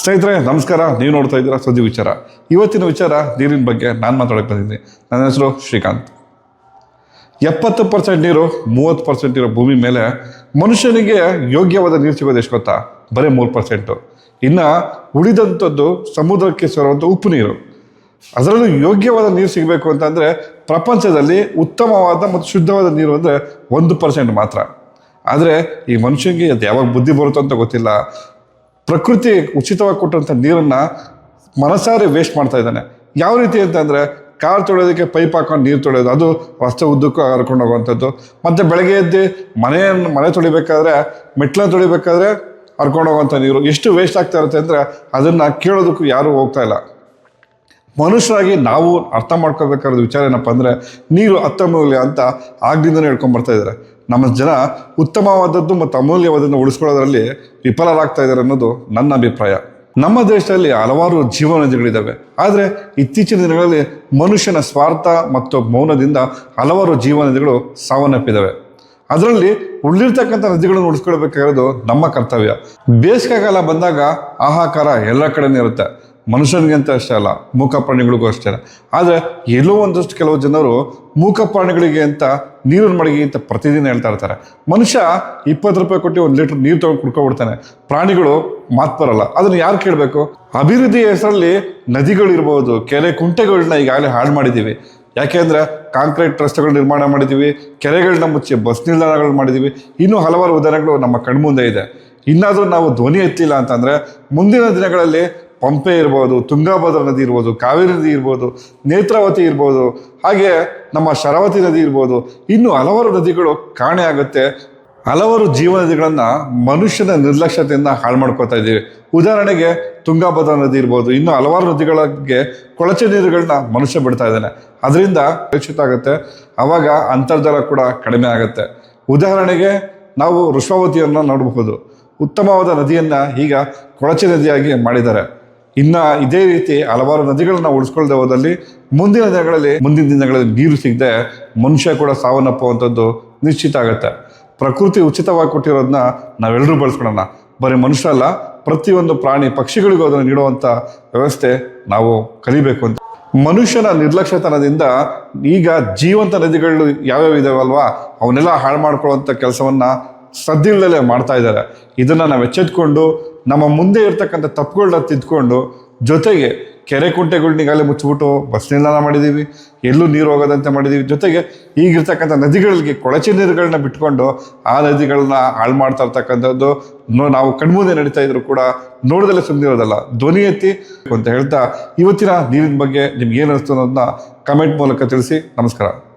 ಸ್ನೇಹಿತರೆ, ನಮಸ್ಕಾರ. ನೀವು ನೋಡ್ತಾ ಇದ್ದೀರಾ ಸುದ್ದಿ ವಿಚಾರ. ಇವತ್ತಿನ ವಿಚಾರ ನೀರಿನ ಬಗ್ಗೆ ನಾನು ಮಾತಾಡಕ್ಕೆ ಬಂದಿದ್ದೀನಿ. ನನ್ನ ಹೆಸರು ಶ್ರೀಕಾಂತ್. ಎಪ್ಪತ್ತು ಪರ್ಸೆಂಟ್ ನೀರು, ಮೂವತ್ತು ಪರ್ಸೆಂಟ್ ಇರೋ ಭೂಮಿ ಮೇಲೆ ಮನುಷ್ಯನಿಗೆ ಯೋಗ್ಯವಾದ ನೀರು ಸಿಗೋದು ಎಷ್ಟು ಗೊತ್ತಾ? ಬರೀ ಮೂರು ಪರ್ಸೆಂಟು ಇನ್ನು ಉಳಿದಂಥದ್ದು ಸಮುದ್ರಕ್ಕೆ ಸೇರುವಂಥ ಉಪ್ಪು ನೀರು. ಅದರಲ್ಲೂ ಯೋಗ್ಯವಾದ ನೀರು ಸಿಗಬೇಕು ಅಂತಂದರೆ ಪ್ರಪಂಚದಲ್ಲಿ ಉತ್ತಮವಾದ ಮತ್ತು ಶುದ್ಧವಾದ ನೀರು ಅಂದರೆ ಒಂದು ಪರ್ಸೆಂಟ್ ಮಾತ್ರ. ಆದರೆ ಈ ಮನುಷ್ಯನಿಗೆ ಅದು ಯಾವಾಗ ಬುದ್ಧಿ ಬರುತ್ತೋ ಅಂತ ಗೊತ್ತಿಲ್ಲ. ಪ್ರಕೃತಿ ಉಚಿತವಾಗಿ ಕೊಟ್ಟಂಥ ನೀರನ್ನು ಮನಸಾರೆ ವೇಸ್ಟ್ ಮಾಡ್ತಾ ಇದ್ದಾನೆ. ಯಾವ ರೀತಿ ಅಂತಂದರೆ ಕಾರ್ ತೊಳೆಯೋದಕ್ಕೆ ಪೈಪ್ ಹಾಕೊಂಡು ನೀರು ತೊಳೆಯೋದು, ಅದು ರಸ್ತೆ ಉದ್ದಕ್ಕೂ ಹರ್ಕೊಂಡು ಹೋಗುವಂಥದ್ದು. ಮತ್ತು ಬೆಳಗ್ಗೆ ಎದ್ದು ಮನೆಯನ್ನು ಮನೆ ತೊಳಿಬೇಕಾದ್ರೆ ಮೆಟ್ಲ ತೊಳಿಬೇಕಾದ್ರೆ ಹರ್ಕೊಂಡು ಹೋಗುವಂಥ ನೀರು. ಎಷ್ಟು ವೇಸ್ಟ್ ಆಗ್ತಾ ಇರುತ್ತೆ ಅಂದರೆ ಅದನ್ನು ಕೇಳೋದಕ್ಕೂ ಯಾರೂ ಹೋಗ್ತಾ ಇಲ್ಲ. ಮನುಷ್ಯರಾಗಿ ನಾವು ಅರ್ಥ ಮಾಡ್ಕೋಬೇಕಾದ ವಿಚಾರ ಏನಪ್ಪ ಅಂದರೆ ನೀರು ಅತ್ಯಮೂಲ್ಯ ಅಂತ ಆಗ್ಲಿಂದನೇ ಹೇಳ್ಕೊಂಡು ಬರ್ತಾ ಇದ್ದಾರೆ ನಮ್ಮ ಜನ ಉತ್ತಮವಾದದ್ದು ಮತ್ತು ಅಮೂಲ್ಯವಾದದ್ದು ಉಳಿಸ್ಕೊಳ್ಳೋದ್ರಲ್ಲಿ ವಿಫಲರಾಗ್ತಾ ಇದ್ದಾರೆ ಅನ್ನೋದು ನನ್ನ ಅಭಿಪ್ರಾಯ. ನಮ್ಮ ದೇಶದಲ್ಲಿ ಹಲವಾರು ಜೀವನದಿಗಳಿದ್ದಾವೆ ಆದರೆ ಇತ್ತೀಚಿನ ದಿನಗಳಲ್ಲಿ ಮನುಷ್ಯನ ಸ್ವಾರ್ಥ ಮತ್ತು ಮೌನದಿಂದ ಹಲವಾರು ಜೀವನದಿಗಳು ಸಾವನ್ನಪ್ಪಿದ್ದಾವೆ. ಅದರಲ್ಲಿ ಉಳಿರ್ತಕ್ಕಂಥ ನದಿಗಳನ್ನು ಉಳಿಸ್ಕೊಳ್ಬೇಕಾಗಿರೋದು ನಮ್ಮ ಕರ್ತವ್ಯ. ಬೇಸಿಗೆ ಕಾಲ ಬಂದಾಗ ಆಹಾಕಾರ ಎಲ್ಲ ಕಡೆನೇ ಇರುತ್ತೆ. ಮನುಷ್ಯನಿಗೆ ಅಂತ ಅಷ್ಟೇ ಅಲ್ಲ, ಮೂಕ ಪ್ರಾಣಿಗಳಿಗೂ ಅಷ್ಟೇ ಆದರೆ ಎಲ್ಲೋ ಒಂದಷ್ಟು ಕೆಲವು ಜನರು ಮೂಕ ಪ್ರಾಣಿಗಳಿಗೆ ಅಂತ ನೀರಿನ ಮಡಗಿ ಅಂತ ಪ್ರತಿದಿನ ಹೇಳ್ತಾ ಇರ್ತಾರೆ. ಮನುಷ್ಯ ಇಪ್ಪತ್ತು ರೂಪಾಯಿ ಕೊಟ್ಟು ಒಂದು ಲೀಟರ್ ನೀರು ತೊಗೊಂಡು ಕುಡ್ಕೊಬಿಡ್ತಾನೆ ಪ್ರಾಣಿಗಳು ಮಾತು ಬರಲ್ಲ. ಅದನ್ನು ಯಾರು ಕೇಳಬೇಕು? ಅಭಿವೃದ್ಧಿಯ ಹೆಸರಲ್ಲಿ ನದಿಗಳು ಇರ್ಬೋದು ಕೆರೆ ಕುಂಟೆಗಳನ್ನ ಈಗಾಗಲೇ ಹಾಳು ಮಾಡಿದ್ದೀವಿ ಯಾಕೆಂದ್ರೆ ಕಾಂಕ್ರೀಟ್ ರಸ್ತೆಗಳು ನಿರ್ಮಾಣ ಮಾಡಿದ್ದೀವಿ ಕೆರೆಗಳನ್ನ ಮುಚ್ಚಿ ಬಸ್ ನಿಲ್ದಾಣಗಳು ಮಾಡಿದ್ದೀವಿ ಇನ್ನೂ ಹಲವಾರು ಉದಾಹರಣೆಗಳು ನಮ್ಮ ಕಣ್ಮುಂದೆ ಇದೆ. ಇನ್ನಾದರೂ ನಾವು ಧ್ವನಿ ಎತ್ತಿಲ್ಲ ಅಂತಂದರೆ ಮುಂದಿನ ದಿನಗಳಲ್ಲಿ ಪಂಪೆ ಇರ್ಬೋದು, ತುಂಗಾಭದ್ರಾ ನದಿ ಇರ್ಬೋದು, ಕಾವೇರಿ ನದಿ ಇರ್ಬೋದು, ನೇತ್ರಾವತಿ ಇರ್ಬೋದು, ಹಾಗೆ ನಮ್ಮ ಶರಾವತಿ ನದಿ ಇರ್ಬೋದು, ಇನ್ನು ಹಲವಾರು ನದಿಗಳು ಕಾಣೆ ಆಗುತ್ತೆ. ಹಲವಾರು ಜೀವ ನದಿಗಳನ್ನು ಮನುಷ್ಯನ ನಿರ್ಲಕ್ಷ್ಯತೆಯಿಂದ ಹಾಳು ಮಾಡ್ಕೋತಾ ಇದ್ದೀವಿ. ಉದಾಹರಣೆಗೆ ತುಂಗಾಭದ್ರಾ ನದಿ ಇರ್ಬೋದು, ಇನ್ನು ಹಲವಾರು ನದಿಗಳಿಗೆ ಕೊಳಚೆ ನೀರುಗಳನ್ನ ಮನುಷ್ಯ ಬಿಡ್ತಾ ಇದ್ದಾನೆ. ಅದರಿಂದ ಕಲುಷಿತ ಆಗುತ್ತೆ. ಆವಾಗ ಅಂತರ್ಜಲ ಕೂಡ ಕಡಿಮೆ ಆಗುತ್ತೆ. ಉದಾಹರಣೆಗೆ ನಾವು ವೃಷಾವತಿಯನ್ನು ನೋಡಬಹುದು. ಉತ್ತಮವಾದ ನದಿಯನ್ನ ಈಗ ಕೊಳಚೆ ನದಿಯಾಗಿ ಮಾಡಿದ್ದಾರೆ. ಇನ್ನ ಇದೇ ರೀತಿ ಹಲವಾರು ನದಿಗಳನ್ನ ಉಳಿಸ್ಕೊಳ್ದೆ ಹೋದಲ್ಲಿ ಮುಂದಿನ ದಿನಗಳಲ್ಲಿ ಮುಂದಿನ ದಿನಗಳಲ್ಲಿ ನೀರು ಸಿಗದೆ ಮನುಷ್ಯ ಕೂಡ ಸಾವನ್ನಪ್ಪುವಂಥದ್ದು ನಿಶ್ಚಿತ ಆಗುತ್ತೆ. ಪ್ರಕೃತಿ ಉಚಿತವಾಗಿ ಕೊಟ್ಟಿರೋದನ್ನ ನಾವೆಲ್ಲರೂ ಬಳಸ್ಕೊಳ್ಳೋಣ ಬರೀ ಮನುಷ್ಯ ಅಲ್ಲ, ಪ್ರತಿಯೊಂದು ಪ್ರಾಣಿ ಪಕ್ಷಿಗಳಿಗೂ ಅದನ್ನು ನೀಡುವಂಥ ವ್ಯವಸ್ಥೆ ನಾವು ಕಲಿಬೇಕು ಅಂತ. ಮನುಷ್ಯನ ನಿರ್ಲಕ್ಷ್ಯತನದಿಂದ ಈಗ ಜೀವಂತ ನದಿಗಳು ಯಾವ್ಯಾವ ಇದಾವಲ್ವಾ, ಅವನ್ನೆಲ್ಲ ಹಾಳು ಮಾಡ್ಕೊಳ್ಳುವಂಥ ಕೆಲಸವನ್ನ ಸದ್ದಿಲ್ಲದಲ್ಲೇ ಮಾಡ್ತಾ ಇದ್ದಾರೆ. ಇದನ್ನು ನಾವು ಎಚ್ಚೆತ್ಕೊಂಡು ನಮ್ಮ ಮುಂದೆ ಇರ್ತಕ್ಕಂಥ ತಪ್ಪುಗಳನ್ನ ತಿದ್ಕೊಂಡು ಜೊತೆಗೆ ಕೆರೆ ಕುಂಟೆಗಳನ್ನಿಗಾಗಲೇ ಮುಚ್ಚಿಬಿಟ್ಟು ಬಸ್ ನಿಲ್ದಾಣ ಮಾಡಿದ್ದೀವಿ ಎಲ್ಲೂ ನೀರು ಹೋಗೋದಂತೆ ಮಾಡಿದ್ದೀವಿ ಜೊತೆಗೆ ಈಗಿರ್ತಕ್ಕಂಥ ನದಿಗಳಿಗೆ ಕೊಳಚೆ ನೀರುಗಳನ್ನ ಬಿಟ್ಕೊಂಡು ಆ ನದಿಗಳನ್ನ ಹಾಳು ಮಾಡ್ತಾ ಇರ್ತಕ್ಕಂಥದ್ದು ನಾವು ಕಣ್ಮುಂದೆ ನಡೀತಾ ಇದ್ರು ಕೂಡ ನೋಡಿದ್ರೆ ಸುಮ್ಮನೆ ಇರೋದಲ್ಲ. ಧ್ವನಿ ಎತ್ತಿ ಅಂತ ಹೇಳ್ತಾ ಇವತ್ತಿನ ನೀರಿನ ಬಗ್ಗೆ ನಿಮ್ಗೆ ಏನು ಅನಿಸ್ತು ಅನ್ನೋದನ್ನ ಕಮೆಂಟ್ ಮೂಲಕ ತಿಳಿಸಿ. ನಮಸ್ಕಾರ.